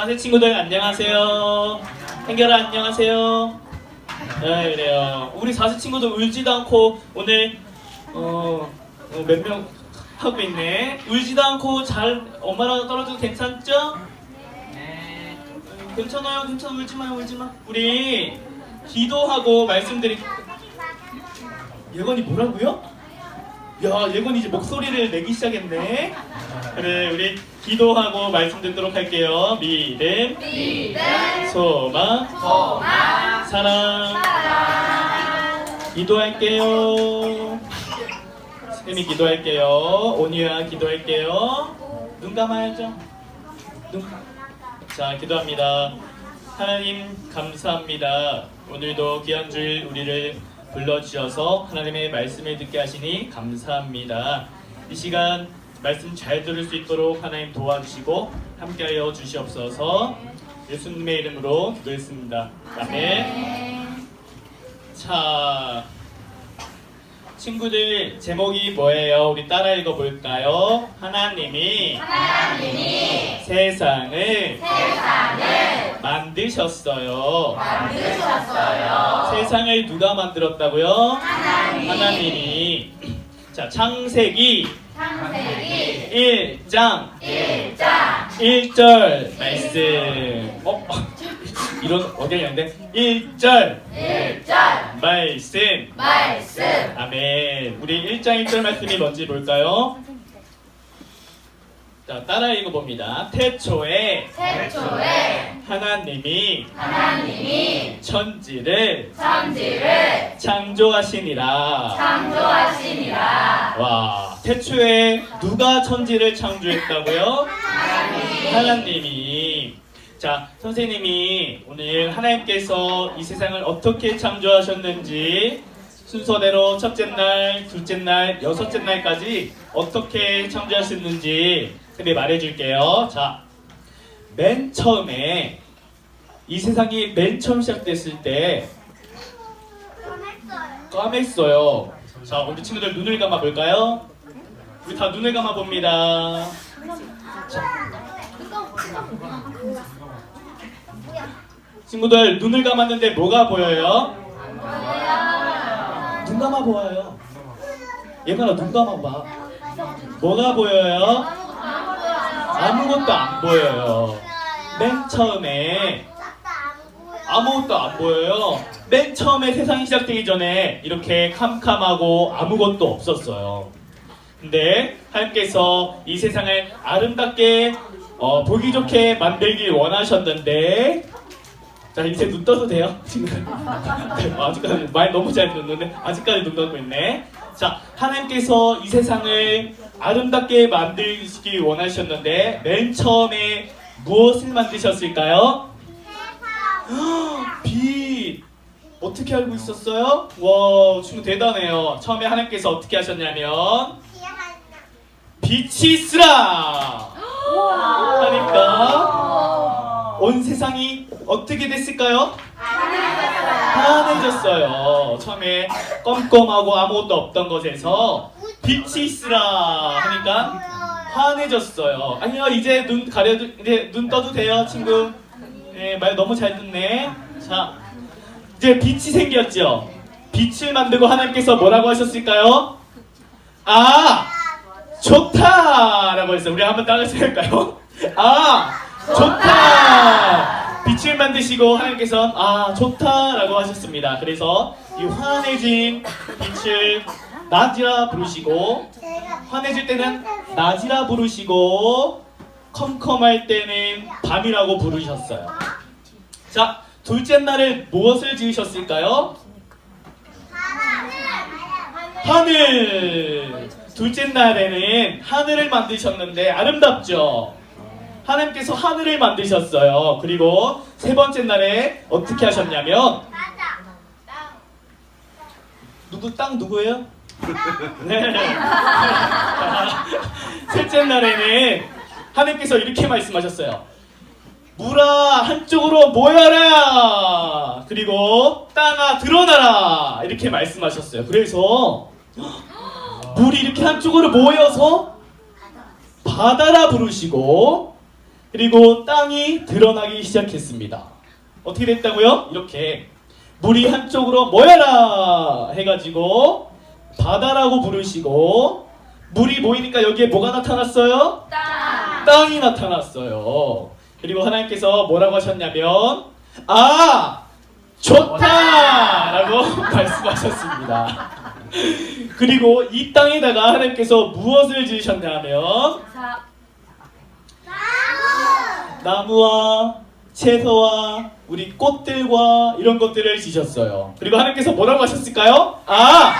4세 친구들 안녕하세요. 행결아 안녕하세요. 네 그래요. 우리 4세 친구들 울지도 않고 오늘 어, 어몇명 하고 있네. 울지도 않고 잘 엄마랑 떨어져도 괜찮죠? 네. 괜찮아요. 괜찮아 울지 마요 울지 마. 우리 기도하고 말씀드리. 예건이 뭐라고요? 야 예건이 이제 목소리를 내기 시작했네. 그래 우리 기도하고 말씀 듣도록 할게요. 믿음, 소망, 사랑. 기도할게요. 쌤이 기도할게요. 온유야 기도할게요. 눈 감아야죠. 눈. 자, 기도합니다. 하나님 감사합니다. 오늘도 귀한 주일 우리를 불러주셔서 하나님의 말씀을 듣게 하시니 감사합니다. 이 시간 말씀 잘 들을 수 있도록 하나님 도와주시고 함께하여 주시옵소서. 예수님의 이름으로 기도했습니다. 아멘. 자, 친구들 제목이 뭐예요? 우리 따라 읽어볼까요? 하나님이 하나님이 세상을 세상을 만드셨어요. 만드셨어요. 세상을 누가 만들었다고요? 하나님. 하나님이. 자, 창세기 창세기 1장 1장 1절 말씀. 어? 이런 어디가 있는데? 1절 1절 말씀. 말씀 아멘. 우리 1장 1절 말씀이 뭔지 볼까요? 자, 따라 읽어봅니다. 태초에 태초에 하나님이 하나님이 천지를 천지를 창조하시니라. 창조하시니라. 와, 태초에 누가 천지를 창조했다고요? 하나님이. 자, 선생님이 오늘 하나님께서 이 세상을 어떻게 창조하셨는지 순서대로 첫째 날, 둘째 날, 여섯째 날까지 어떻게 창조하셨는지 선생님이 말해줄게요. 자, 맨 처음에 이 세상이 맨 처음 시작됐을 때 까맸어요. 자, 우리 친구들 눈을 감아 볼까요? 우리 다 눈을 감아 봅니다. 친구들 눈을 감았는데 뭐가 보여요? 눈 감아 보여요. 얘들아 눈 감아 봐. 뭐가 보여요? 아무것도 안 보여요. 맨 처음에 아무것도 안 보여요. 맨 처음에 세상이 시작되기 전에 이렇게 캄캄하고 아무것도 없었어요. 근데 하나님께서 이 세상을 아름답게 어, 보기 좋게 만들길 원하셨는데 자 이제 눈 떠도 돼요? 지금 네, 아직까지 말 너무 잘 듣는데 아직까지 눈 떠고 있네. 자 하나님께서 이 세상을 아름답게 만들기 원하셨는데 맨 처음에 무엇을 만드셨을까요? 빛 어떻게 알고 있었어요? 와 친구 대단해요. 처음에 하나님께서 어떻게 하셨냐면 빛이 있으라 하니까 온 세상이 어떻게 됐을까요? 환해졌어요. 처음에 껌껌하고 아무것도 없던 것에서 빛이 있으라 하니까 환해졌어요. 아니요 이제 눈 가려도 이제 눈 떠도 돼요 친구. 네, 말 너무 잘 듣네. 자 이제 빛이 생겼죠. 빛을 만들고 하나님께서 뭐라고 하셨을까요? 아 좋다라고 했어요. 우리 한번 따라서 할까요? 아 좋다. 빛을 만드시고 하나님께서 아 좋다라고 하셨습니다. 그래서 이 환해진 빛을 낮이라 부르시고 환해질 때는 낮이라 부르시고 컴컴할 때는 밤이라고 부르셨어요. 자 둘째 날에 무엇을 지으셨을까요? 하늘. 둘째 날에는 하늘을 만드셨는데 아름답죠. 하나님께서 하늘을 만드셨어요. 그리고 세 번째 날에 어떻게 하셨냐면 누구 땅 누구예요? 네. 셋째 날에는 하나님께서 이렇게 말씀하셨어요. 물아 한쪽으로 모여라. 그리고 땅아 드러나라. 이렇게 말씀하셨어요. 그래서 물 이 이렇게 한쪽으로 모여서 바다라 부르시고 그리고 땅이 드러나기 시작했습니다. 어떻게 됐다고요? 이렇게 물이 한쪽으로 모여라 해가지고 바다라고 부르시고 물이 모이니까 여기에 뭐가 나타났어요? 땅. 땅이 나타났어요. 그리고 하나님께서 뭐라고 하셨냐면 아 좋다라고 말씀하셨습니다. 그리고 이 땅에다가 하나님께서 무엇을 지으셨냐면 사. 나무와 채소와 우리 꽃들과 이런 것들을 지셨어요. 그리고 하나님께서 뭐라고 하셨을까요? 아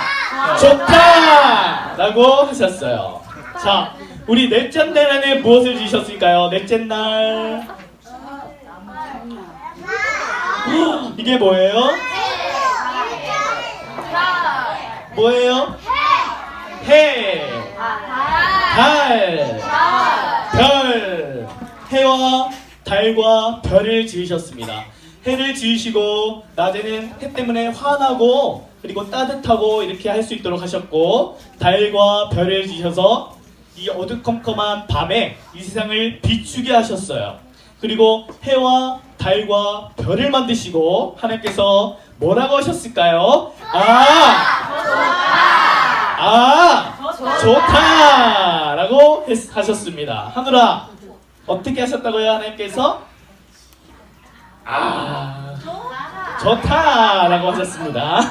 좋다 라고 하셨어요. 자, 우리 넷째 날에 무엇을 지셨을까요? 넷째 날 헉, 이게 뭐예요? 사. 뭐예요? 해, 달, 별, 해와 달과 별을 지으셨습니다. 해를 지으시고 낮에는 해 때문에 환하고 그리고 따뜻하고 이렇게 할 수 있도록 하셨고 달과 별을 지으셔서 이 어두컴컴한 밤에 이 세상을 비추게 하셨어요. 그리고 해와 달과 별을 만드시고 하나님께서 뭐라고 하셨을까요? 아! 아! 좋다 라고 했- 하셨습니다. 하늘아 어떻게 하셨다고요 하나님께서? 아 좋다 라고 하셨습니다.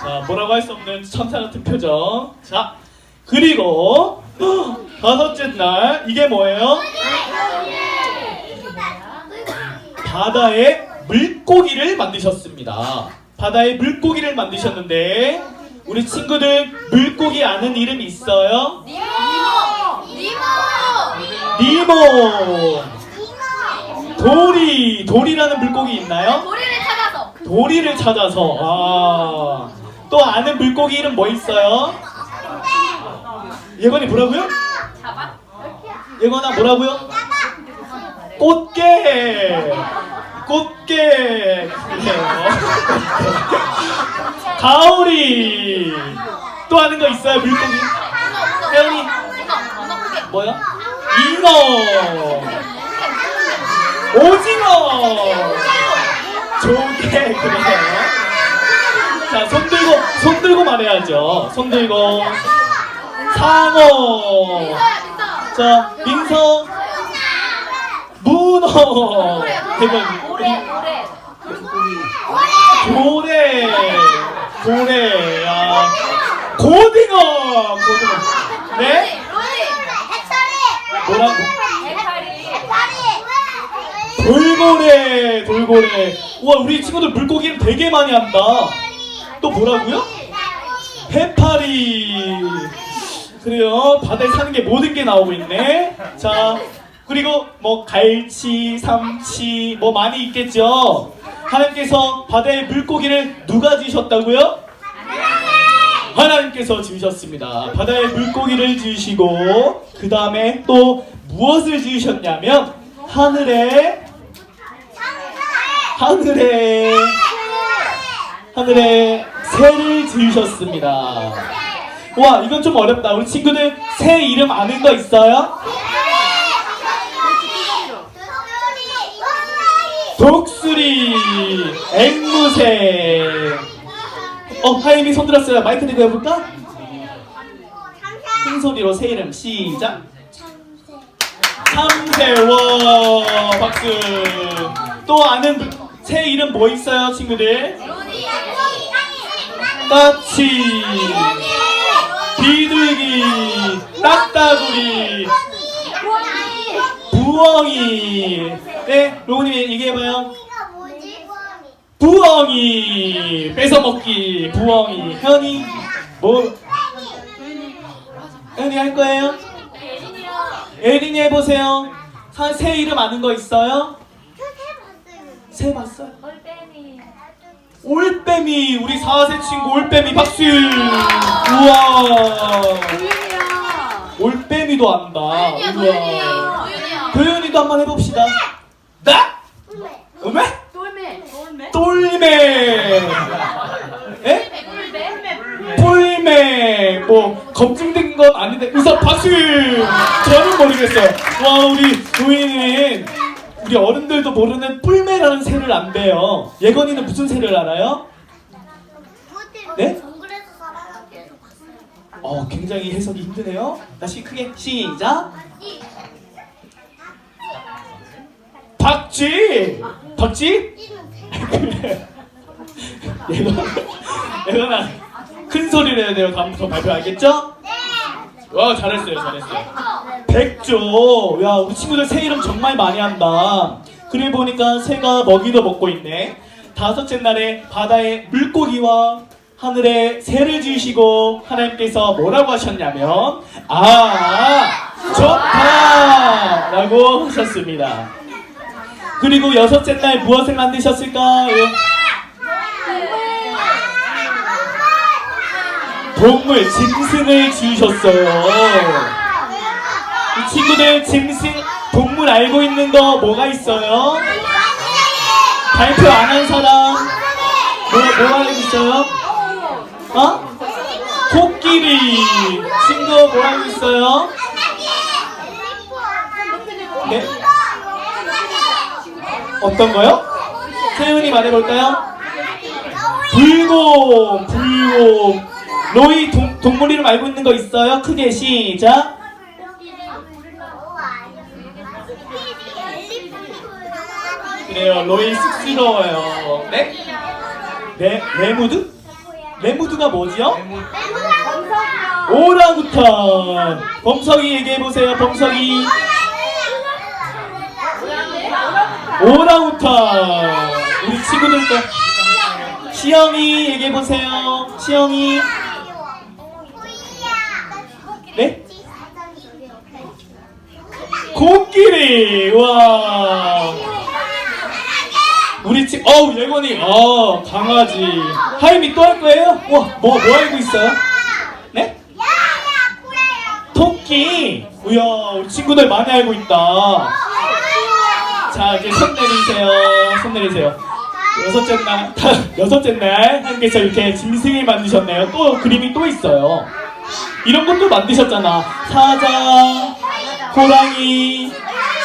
자 뭐라고 할 수 없는 천사 같은 표정. 자 그리고 다섯째 날 이게 뭐예요? 바다에 물고기를 만드셨습니다. 바다에 물고기를 만드셨는데 우리 친구들 물고기 아는 이름 있어요? 니모. 니모. 니모, 도리, 도리라는 물고기 있나요? 고리를 찾아서. 도리를 찾아서 아, 또 아는 물고기 이름 뭐 있어요? 예건이 뭐라고요? 잡아. 예건아 뭐라고요? 꽃게. 꽃게. 가오리. 또 아는 거 있어요 물고기? 혜연이 뭐야? 잉어. 오징어. 조개 그래요. 자손 들고 손 들고 말해야죠. 손 들고. 상어. 자 민서 문어 대박 고래. 고래. 고래. 고래. 야 고등어. 고등어. 네? 뭐라고? 해파리. 돌고래 돌고래. 우와 우리 친구들 물고기 이름 되게 많이 한다. 또 뭐라고요? 해파리. 그래요. 바다에 사는 게 모든 게 나오고 있네. 자 그리고 뭐 갈치 삼치 뭐 많이 있겠죠 하나님께서 바다에 물고기를 누가 지으셨다고요 하나님께서 지으셨습니다 바다에 물고기를 지으시고 그 다음에 또 무엇을 지으셨냐면 하늘에 하늘에 하늘에 새를 지으셨습니다. 와 이건 좀 어렵다. 우리 친구들 새 이름 아는 거 있어요? 독수리, 앵무새. 어 하임이 손 들었어요. 마이크 대고 해볼까? 큰 소리로 새 이름 시작. 참새워 박수. 또 아는 물- 새 이름 뭐 있어요, 친구들? 까치, 비둘기, 딱따구리, 부엉이. 네, 로우님 얘기해봐요. 부엉이, 뺏어먹기, 부엉이. 현이, 뭐? 현이 할 거예요? 에린이 해보세요. 사- 새 이름 아는 거 있어요? 새 봤어요? 올빼미 우리 사세 친구 올빼미 박수 우와 올빼미도 안다 우와 도현이도 한번 해봅시다 나? 음에? 똘매 에? 뿔매 네, 뭐 검증된 건 아닌데 의사 박수. 저는 모르겠어요. 와 우리 우이는 우리 어른들도 모르는 뿔매라는 새를 안돼요. 예건이는 무슨 새를 알아요? 네? 정글에서 살아가기에서 봤어요. 어, 굉장히 해석이 힘드네요. 다시 크게 시작. 박쥐. 박쥐? 그래. 얘가 큰 소리를 해야 돼요. 다음부터 발표 알겠죠? 와 잘했어요, 잘했어요. 백조. 야, 우리 친구들 새 이름 정말 많이 한다. 그래 보니까 새가 먹이도 먹고 있네. 다섯째 날에 바다에 물고기와 하늘에 새를 지으시고 하나님께서 뭐라고 하셨냐면 아 좋다 라고 하셨습니다. 그리고 여섯째 날 무엇을 만드셨을까요? 동물 짐승을 지으셨어요. 이 친구들 짐승 동물 알고 있는 거 뭐가 있어요? 발표 안 한 사람 뭐, 뭐 알고 있어요? 어? 코끼리 친구 뭐 알고 있어요? 네? 어떤 거요? 세윤이 말해볼까요? 불곰 불곰 로이 동, 동물 이름 알고 있는 거 있어요? 크게 시작 그래요 로이 쑥스러워요 네? 네? 레무드? 레무드가 뭐지요? 오랑우탄 범석이 얘기해 보세요 범석이 오랑우탄 우리 친구들도 시영이 얘기해 보세요. 시영이. 네? 코끼리. 와. 우리 친 어우 예건이. 어 강아지. 하임이 또 할 거예요? 와뭐뭐 알고 있어요? 네? 토끼. 우야 우리 친구들 많이 알고 있다 자 이제 손 내리세요. 손 내리세요. 여섯째 날 다, 여섯째 날 하나님께서 이렇게 짐승을 만드셨네요. 또 그림이 또 있어요. 이런 것도 만드셨잖아. 사자 호랑이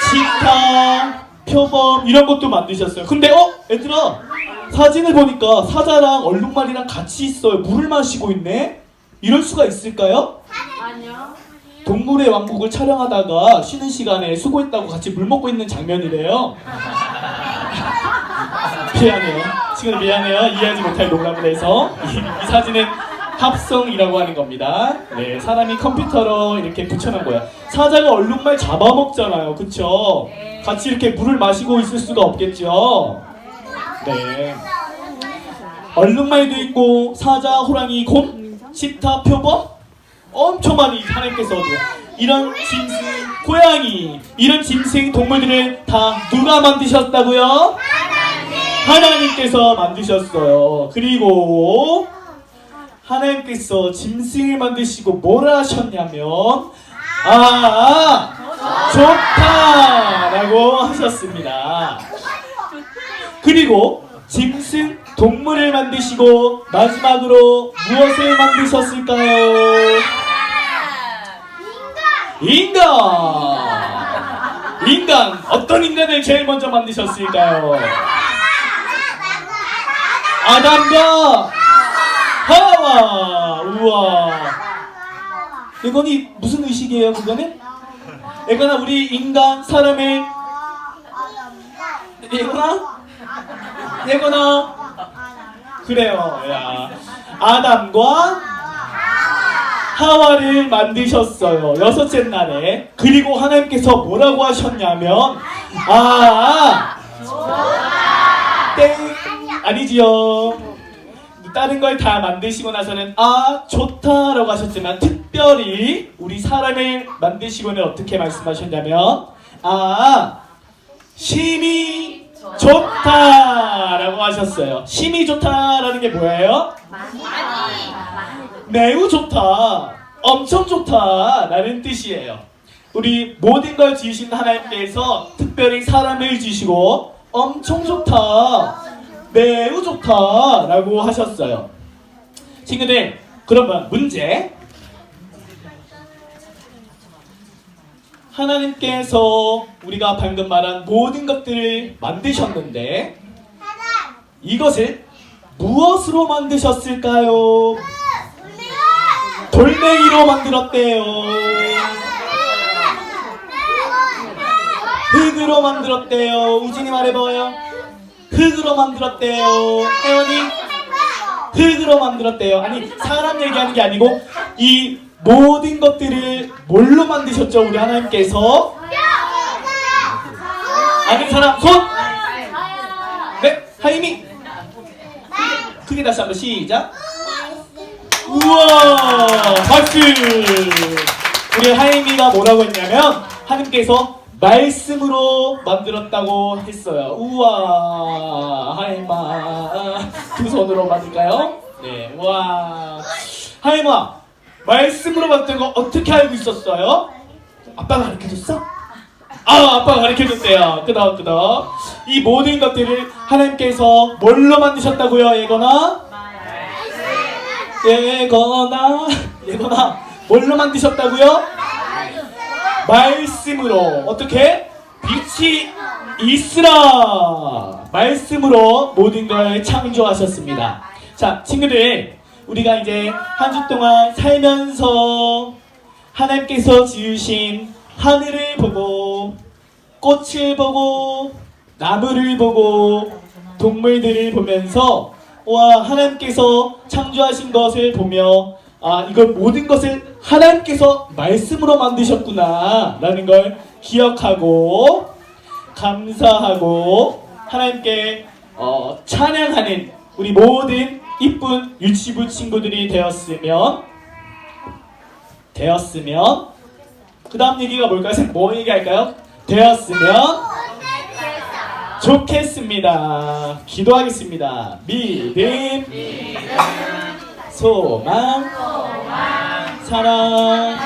치타 표범 이런 것도 만드셨어요. 근데 어? 얘들아 사진을 보니까 사자랑 얼룩말이랑 같이 있어요. 물을 마시고 있네? 이럴 수가 있을까요? 동물의 왕국을 촬영하다가 쉬는 시간에 수고했다고 같이 물 먹고 있는 장면이래요. 미안해요. 지금 미안해요. 이해하지 못할 농담을 해서 이, 이 사진은 합성이라고 하는 겁니다. 네, 사람이 컴퓨터로 이렇게 붙여놓은 거야. 사자가 얼룩말 잡아먹잖아요. 그쵸? 같이 이렇게 물을 마시고 있을 수가 없겠죠? 네. 얼룩말도 있고 사자, 호랑이, 곰, 치타, 표범 엄청 많이 하나님께서 이런 짐승, 고양이 이런 짐승 동물들을 다 누가 만드셨다고요? 하나님께서 만드셨어요. 그리고 하나님께서 짐승을 만드시고 뭐라 하셨냐면 아 좋다라고 하셨습니다. 그리고 짐승 동물을 만드시고 마지막으로 무엇을 만드셨을까요? 인간! 인간! 어떤 인간을 제일 먼저 만드셨을까요? 아담과 하와! 우와! 이건이 무슨 의식이에요, 그거는? 이거는 우리 인간, 사람의 이거나? 이거나? 그래요, 야. 아담과 하와를 만드셨어요. 여섯째 날에. 그리고 하나님께서 뭐라고 하셨냐면, 아, 땡, 아니지요. 다른 걸 다 만드시고 나서는, 아, 좋다라고 하셨지만, 특별히 우리 사람을 만드시고는 어떻게 말씀하셨냐면, 아, 심이 좋다라고 하셨어요. 심이 좋다라는 게 뭐예요? 매우 좋다, 엄청 좋다라는 뜻이에요. 우리 모든 걸 지으신 하나님께서 특별히 사람을 지시고 엄청 좋다, 매우 좋다라고 하셨어요. 친구들, 그러면 문제. 하나님께서 우리가 방금 말한 모든 것들을 만드셨는데 이것을 무엇으로 만드셨을까요? 돌멩이로 만들었대요. 흙으로 만들었대요. 우진이 말해봐요. 흙으로 만들었대요. 혜원이 흙으로 만들었대요. 아니 사람 얘기하는 게 아니고 이 모든 것들을 뭘로 만드셨죠? 우리 하나님께서 아는 사람 손. 네, 하임이 크게 다시 한번 시작. 우와 박수. 우리 하임이가 뭐라고 했냐면 하나님께서 말씀으로 만들었다고 했어요. 우와 하임아 두 손으로 받을까요? 네, 와 하임아 말씀으로 만든 거 어떻게 알고 있었어요? 아빠가 가르쳐 줬어? 아 아빠가 가르쳐 줬대요. 끄덕 끄덕. 이 모든 것들을 하나님께서 뭘로 만드셨다고요, 예거나? 예거나 예거나 뭘로 만드셨다고요? 말씀으로 어떻게 빛이 있으라 말씀으로 모든 걸 창조하셨습니다. 자 친구들 우리가 이제 한 주 동안 살면서 하나님께서 지으신 하늘을 보고 꽃을 보고 나무를 보고 동물들을 보면서 와 하나님께서 창조하신 것을 보며 아 이걸 모든 것을 하나님께서 말씀으로 만드셨구나 라는 걸 기억하고 감사하고 하나님께 어, 찬양하는 우리 모든 이쁜 유치부 친구들이 되었으면 되었으면 그 다음 얘기가 뭘까요? 뭐 얘기할까요? 되었으면 좋겠습니다. 기도하겠습니다. 믿음, 소망, 사랑,